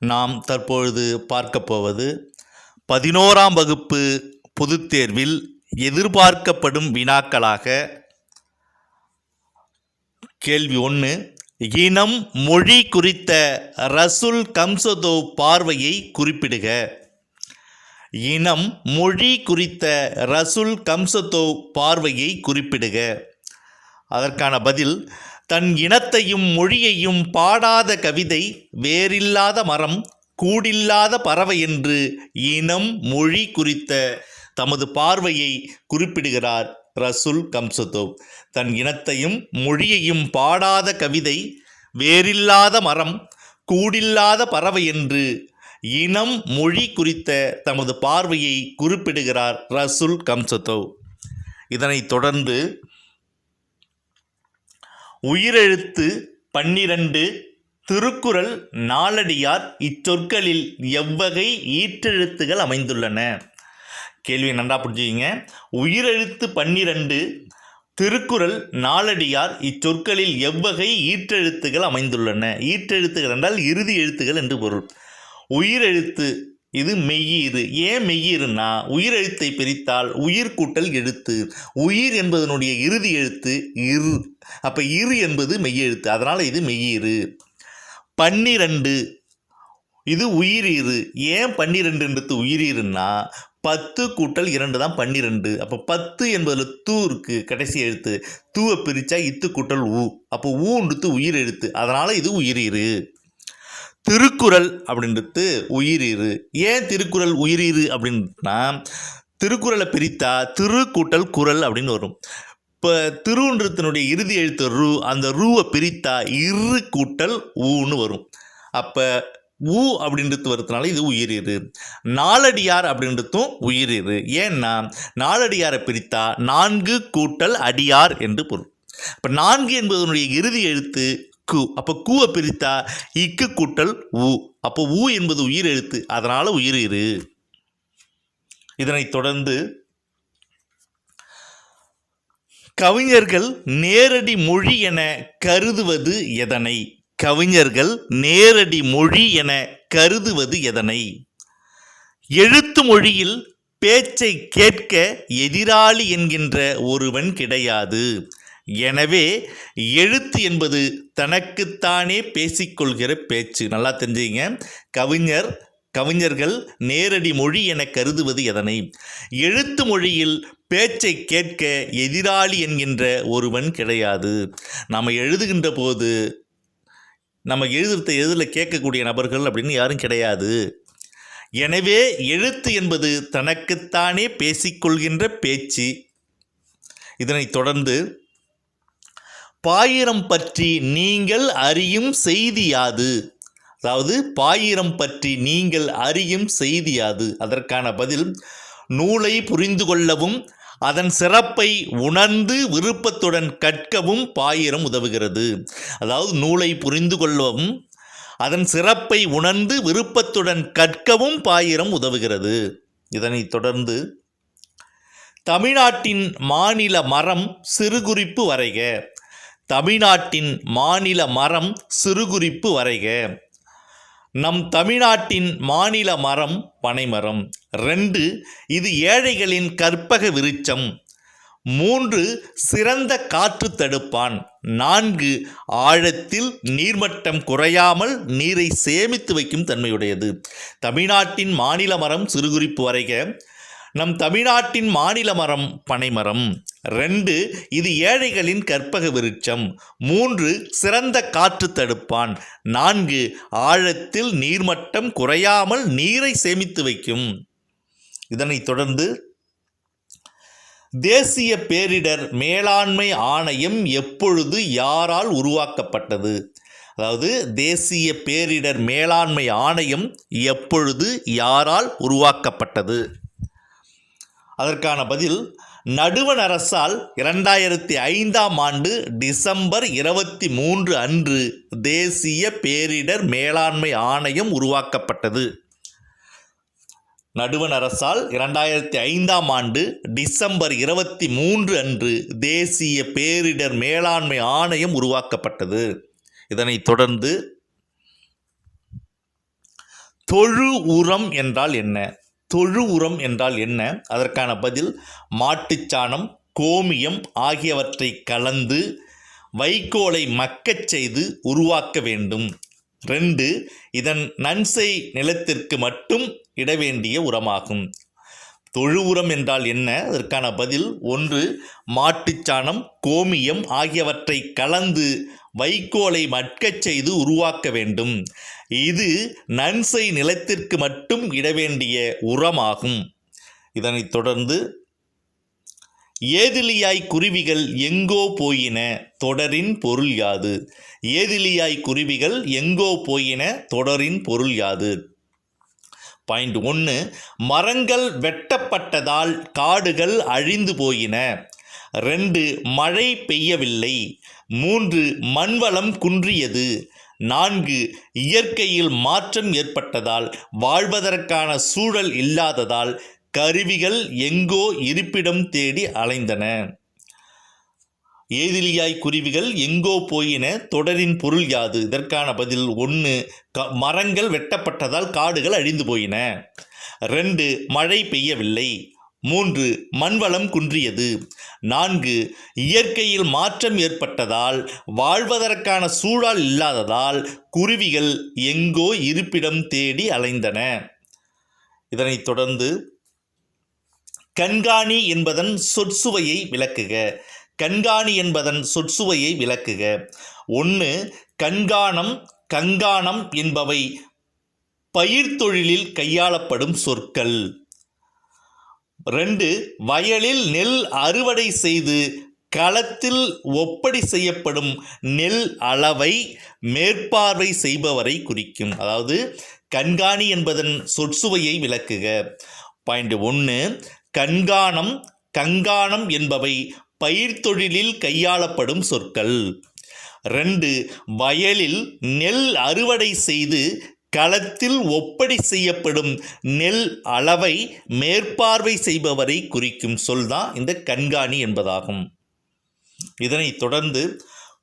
நாம் தற்பொழுது பார்க்க போவது பதினோராம் வகுப்பு பொதுத் தேர்வில் எதிர்பார்க்கப்படும் வினாக்களாக கேள்வி ஒன்று இனம் மொழி குறித்த ரசுல் கம்சதோ பார்வையை குறிப்பிடுக. இனம் மொழி குறித்த ரசுல் கம்சதோ பார்வையை குறிப்பிடுக. அதற்கான பதில் தன் இனத்தையும் மொழியையும் பாடாத கவிதை வேறில்லாத மரம் கூடில்லாத பறவை என்று இனம் மொழி குறித்த தமது பார்வையை குறிப்பிடுகிறார் ரசுல் கம்சதோவ் தன் இனத்தையும் மொழியையும் பாடாத கவிதை வேறில்லாத மரம் கூடில்லாத பறவை என்று இனம் மொழி குறித்த தமது பார்வையை குறிப்பிடுகிறார் ரசுல் கம்சதோவ் இதனைத் தொடர்ந்து உயிரெழுத்து பன்னிரண்டு திருக்குறள் நாலடியார் இச்சொற்களில் எவ்வகை ஈற்றெழுத்துகள் அமைந்துள்ளன. கேள்வியை நன்றா புரிஞ்சுக்கிங்க. உயிரெழுத்து பன்னிரண்டு திருக்குறள் நாலடியார் இச்சொற்களில் எவ்வகை ஈற்றெழுத்துகள் அமைந்துள்ளன. ஈற்றெழுத்துகள் என்றால் இறுதி எழுத்துகள் என்று பொருள். உயிரெழுத்து இது மெய்யீறு ஏன் மெய்யீறுனா உயிரெழுத்தை பிரித்தால் உயிர் கூட்டல் எழுத்து. உயிர் என்பதனுடைய இறுதி எழுத்து இரு. அப்போ இரு என்பது மெய்யெழுத்து அதனால் இது மெய்யீறு பன்னிரண்டு. இது உயிரீறு ஏன் பன்னிரெண்டு என்றது உயிரீறுனா பத்து கூட்டல் இரண்டு தான் பன்னிரெண்டு. அப்போ பத்து என்பதில் தூ இருக்கு கடைசி எழுத்து. தூவை பிரித்தா இத்து கூட்டல் ஊ அப்போ ஊன்றது உயிர் எழுத்து. அதனால் இது உயிரீறு திருக்குறள் அப்படின்றது உயிரிரு. ஏன் திருக்குறள் உயிரிரு அப்படின்னா திருக்குறளை பிரித்தா திரு கூட்டல் குறள் அப்படின்னு வரும். இப்போ திருன்றத்தினுடைய இறுதி எழுத்து ரூ அந்த ரூவை பிரித்தா இரு கூட்டல் ஊன்னு வரும். அப்போ ஊ அப்படின்றது வரதுனால இது உயிரிரு. நாலடியார் அப்படின்றதும் உயிரிரு. ஏன்னா நாலடியாரை பிரித்தா நான்கு கூட்டல் அடியார் என்று பொருள். இப்போ நான்கு என்பதனுடைய இறுதி எழுத்து கு அப்போ கூவை பிரித்தா இக்கு கூட்டல் ஊ அப்போ ஊ என்பது உயிர் எழுத்து அதனால் இரு. இதனைத் தொடர்ந்து கவிஞர்கள் நேரடி மொழி என கருதுவது எதனை? கவிஞர்கள் நேரடி மொழி என கருதுவது எதனை? எழுத்து மொழியில் பேச்சை கேட்க எதிராளி என்கின்ற ஒருவன் கிடையாது. எனவே எழுத்து என்பது தனக்குத்தானே பேசிக்கொள்கிற பேச்சு. நல்லா தெரிஞ்சுங்க. கவிஞர் கவிஞர்கள் நேரடி மொழி என கருதுவது எதனை? எழுத்து மொழியில் பேச்சை கேட்க எதிராளி என்கின்ற ஒருவன் கிடையாது. நாம் எழுதுகின்ற போது நம்ம எழுதுகிறத எதில் கேட்கக்கூடிய நபர்கள் அப்படின்னு யாரும் கிடையாது. எனவே எழுத்து என்பது தனக்குத்தானே பேசிக்கொள்கின்ற பேச்சு. இதனைத் தொடர்ந்து பாயிரம் பற்றி நீங்கள் அறியும் செய்தியாது அதாவது பாயிரம் பற்றி நீங்கள் அறியும் செய்தியாது அதற்கான பதில் நூலை புரிந்து கொள்ளவும் அதன் சிறப்பை உணர்ந்து விருப்பத்துடன் கற்கவும் பாயிரம் உதவுகிறது. அதாவது நூலை புரிந்து கொள்ளவும் அதன் சிறப்பை உணர்ந்து விருப்பத்துடன் கற்கவும் பாயிரம் உதவுகிறது. இதனைத் தொடர்ந்து தமிழ்நாட்டின் மாநில மரம் சிறுகுறிப்பு வரைக. தமிழ்நாட்டின் மாநில மரம் சிறுகுறிப்பு வரைக. நம் தமிழ்நாட்டின் மாநில மரம் பனைமரம். ரெண்டு இது ஏழைகளின் கற்பக விருச்சம் மூன்று சிறந்த காற்று தடுப்பான். நான்கு ஆழத்தில் நீர்மட்டம் குறையாமல் நீரை சேமித்து வைக்கும் தன்மையுடையது. தமிழ்நாட்டின் மாநில மரம் சிறுகுறிப்பு வரைக. நம் தமிழ்நாட்டின் மாநில மரம் பனைமரம் ரெண்டு இது ஏழைகளின் கற்பக விருட்சம். மூன்று சிறந்த காற்று தடுப்பான். நான்கு ஆழத்தில் நீர்மட்டம் குறையாமல் நீரை சேமித்து வைக்கும். இதனைத் தொடர்ந்து தேசிய பேரிடர் மேலாண்மை ஆணையம் எப்பொழுது யாரால் உருவாக்கப்பட்டது? அதாவது தேசிய பேரிடர் மேலாண்மை ஆணையம் எப்பொழுது யாரால் உருவாக்கப்பட்டது? அதற்கான பதில் நடுவண் அரசால் இரண்டாயிரத்தி ஐந்தாம் ஆண்டு டிசம்பர் இருபத்தி மூன்று அன்று தேசிய பேரிடர் மேலாண்மை ஆணையம் உருவாக்கப்பட்டது. நடுவண் அரசால் இரண்டாயிரத்தி ஐந்தாம் ஆண்டு டிசம்பர் இருபத்தி மூன்று அன்று தேசிய பேரிடர் மேலாண்மை ஆணையம் உருவாக்கப்பட்டது. இதனைத் தொடர்ந்து தொழு உரம் என்றால் என்ன? தொழு உரம் என்றால் என்ன? அதற்கான பதில் மாட்டுச்சாணம் கோமியம் ஆகியவற்றை கலந்து வைக்கோலை மக்கச் செய்து உருவாக்க வேண்டும். ரெண்டு இதன் நன்செய் நிலத்திற்கு மட்டும் இட வேண்டிய உரமாகும். தொழு உரம் என்றால் என்ன? அதற்கான பதில் ஒன்று மாட்டுச்சாணம் கோமியம் ஆகியவற்றை கலந்து வைக்கோலை மட்கச் செய்து உருவாக்க வேண்டும். இது நன்செய் நிலத்திற்கு மட்டும் இட வேண்டிய உரமாகும். இதனைத் தொடர்ந்து ஏதிலியாய் குருவிகள் எங்கோ போயின தொடரின் பொருள் யாது? ஏதிலியாய் குருவிகள் எங்கோ போயின தொடரின் பொருள் யாது? பாயிண்ட் ஒன்று மரங்கள் வெட்டப்பட்டதால் காடுகள் அழிந்து போயின. ரெண்டு மழை பெய்யவில்லை. மூன்று மண்வளம் குன்றியது. நான்கு இயற்கையில் மாற்றம் ஏற்பட்டதால் வாழ்வதற்கான சூழல் இல்லாததால் கருவிகள் எங்கோ இருப்பிடம் தேடி அலைந்தன. ஏதிலியாய் குருவிகள் எங்கோ போயின தொடரின் பொருள் யாது? இதற்கான பதில் ஒன்று க மரங்கள் வெட்டப்பட்டதால் காடுகள் அழிந்து போயின. ரெண்டு மழை பெய்யவில்லை. மூன்று மண்வளம் குன்றியது. நான்கு இயற்கையில் மாற்றம் ஏற்பட்டதால் வாழ்வதற்கான சூழல் இல்லாததால் குருவிகள் எங்கோ இருப்பிடம் தேடி அலைந்தன. இதனைத் தொடர்ந்து கண்காணி என்பதன் சொற்சுவையை விளக்குக. கண்காணி என்பதன் சொற்சுவையை விளக்குக. ஒன்று கண்காணம் கங்காணம் என்பவை பயிர்த்தொழிலில் கையாளப்படும் சொற்கள். ரெண்டு வயலில் நெல் அறுவடை செய்து களத்தில் ஒப்படை செய்யப்படும் நெல் அளவை மேற்பார்வை செய்பவரை குறிக்கும். அதாவது கண்காணி என்பதன் சொற்சுவையை விளக்குக. பாயிண்ட் ஒன்று கண்காணம் கங்காணம் என்பவை பயிர் தொழிலில் கையாளப்படும் சொற்கள். ரெண்டு வயலில் நெல் அறுவடை செய்து களத்தில் ஒப்படை செய்யப்படும் நெல் அளவை மேற்பார்வை செய்பவரை குறிக்கும் சொல் தான் இந்த கண்காணி என்பதாகும். இதனைத் தொடர்ந்து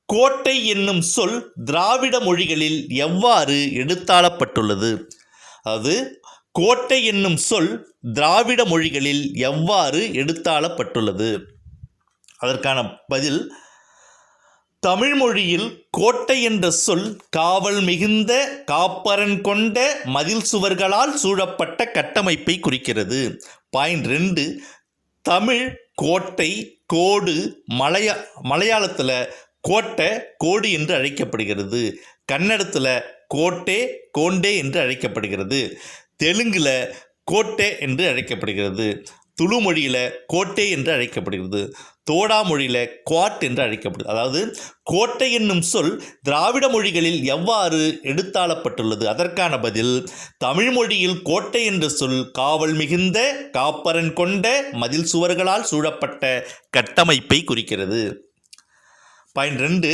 கோட்டை என்னும் சொல் திராவிட மொழிகளில் எவ்வாறு எடுத்தாளப்பட்டுள்ளது? அது கோட்டை என்னும் சொல் திராவிட மொழிகளில் எவ்வாறு எடுத்தாளப்பட்டுள்ளது? அதற்கான பதில் தமிழ் மொழியில் கோட்டை என்ற சொல் காவல் மிகுந்த காப்பரன் கொண்ட மதில் சுவர்களால் சூழப்பட்ட கட்டமைப்பை குறிக்கிறது. பாயிண்ட் ரெண்டு தமிழ் கோட்டை கோடு மலையா மலையாளத்தில் கோட்டை கோடு என்று அழைக்கப்படுகிறது. கன்னடத்தில் கோட்டே கோண்டே என்று அழைக்கப்படுகிறது. தெலுங்கில் கோட்டை என்று அழைக்கப்படுகிறது. துளு மொழியில் கோட்டை என்று அழைக்கப்படுகிறது. தோடா மொழியில் குவாட் என்று அழைக்கப்படுது அதாவது கோட்டை என்னும் சொல் திராவிட மொழிகளில் எவ்வாறு எடுத்தாளப்பட்டுள்ளது? அதற்கான பதில் தமிழ் மொழியில் கோட்டை என்ற சொல் காவல் மிகுந்த காப்பரன் கொண்ட மதில் சுவர்களால் சூழப்பட்ட கட்டமைப்பை குறிக்கிறது. பாயிண்ட் ரெண்டு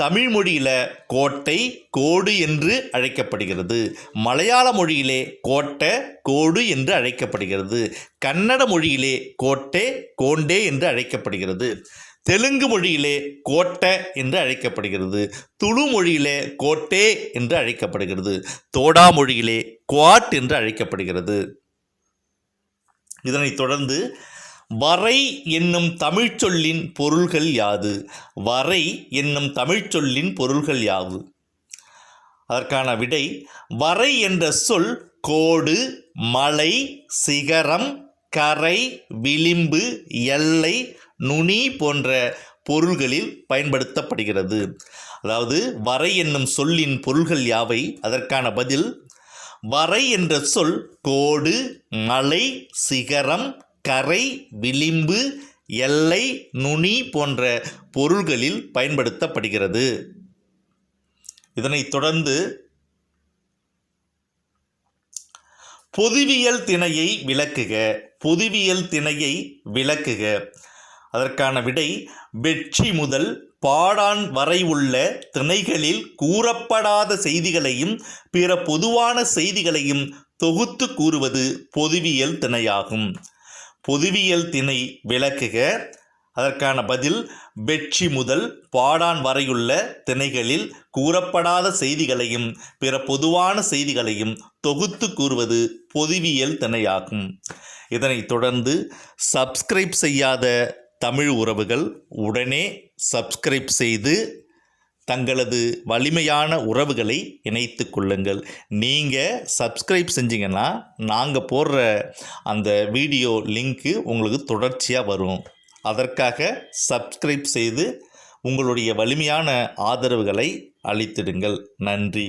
தமிழ் மொழியில் கோட்டை கோடு என்று அழைக்கப்படுகிறது. மலையாள மொழியிலே கோட்டை கோடு என்று அழைக்கப்படுகிறது. கன்னட மொழியிலே கோட்டை கோண்டே என்று அழைக்கப்படுகிறது. தெலுங்கு மொழியிலே கோட்டை என்று அழைக்கப்படுகிறது. துளு மொழியிலே கோட்டே என்று அழைக்கப்படுகிறது. தோடா மொழியிலே குவாட் என்று அழைக்கப்படுகிறது. இதனைத் தொடர்ந்து வரை என்னும் தமிழ்ச்சொல்லின் பொருள்கள் யாது? வரை என்னும் தமிழ்ச்சொல்லின் பொருள்கள் யாது அதற்கான விடை வரை என்ற சொல் கோடு மலை சிகரம் கரை விளிம்பு எல்லை நுனி போன்ற பொருள்களில் பயன்படுத்தப்படுகிறது. அதாவது வரை என்னும் சொல்லின் பொருள்கள் யாவை? அதற்கான பதில் வரை என்ற சொல் கோடு மலை சிகரம் கரை விளிம்பு எல்லை நுனி போன்ற பொருள்களில் பயன்படுத்தப்படுகிறது. இதனைத் தொடர்ந்து பொதுவியல் திணையை விளக்குக. பொதுவியல் திணையை விளக்குக. அதற்கான விடை வெற்றி முதல் பாடான் வரை உள்ள திணைகளில் கூறப்படாத செய்திகளையும் பிற பொதுவான செய்திகளையும் தொகுத்து கூறுவது பொதுவியல் திணையாகும். பொதுவியல் திணை விளக்குக. அதற்கான பதில் வெற்றி முதல் பாடான் வரையுள்ள திணைகளில் கூறப்படாத செய்திகளையும் பிற பொதுவான செய்திகளையும் தொகுத்து கூறுவது பொதுவியல் திணையாகும். இதனைத் தொடர்ந்து சப்ஸ்கிரைப் செய்யாத தமிழ் உறவுகள் உடனே சப்ஸ்கிரைப் செய்து தங்களது வலிமையான உறவுகளை இணைத்து கொள்ளுங்கள். நீங்கள் சப்ஸ்கிரைப் செஞ்சிங்கன்னா நாங்கள் போடுற அந்த வீடியோ லிங்க்கு உங்களுக்கு தொடர்ச்சியாக வரும். அதற்காக சப்ஸ்கிரைப் செய்து உங்களுடைய வலிமையான ஆதரவுகளை அளித்திடுங்கள். நன்றி.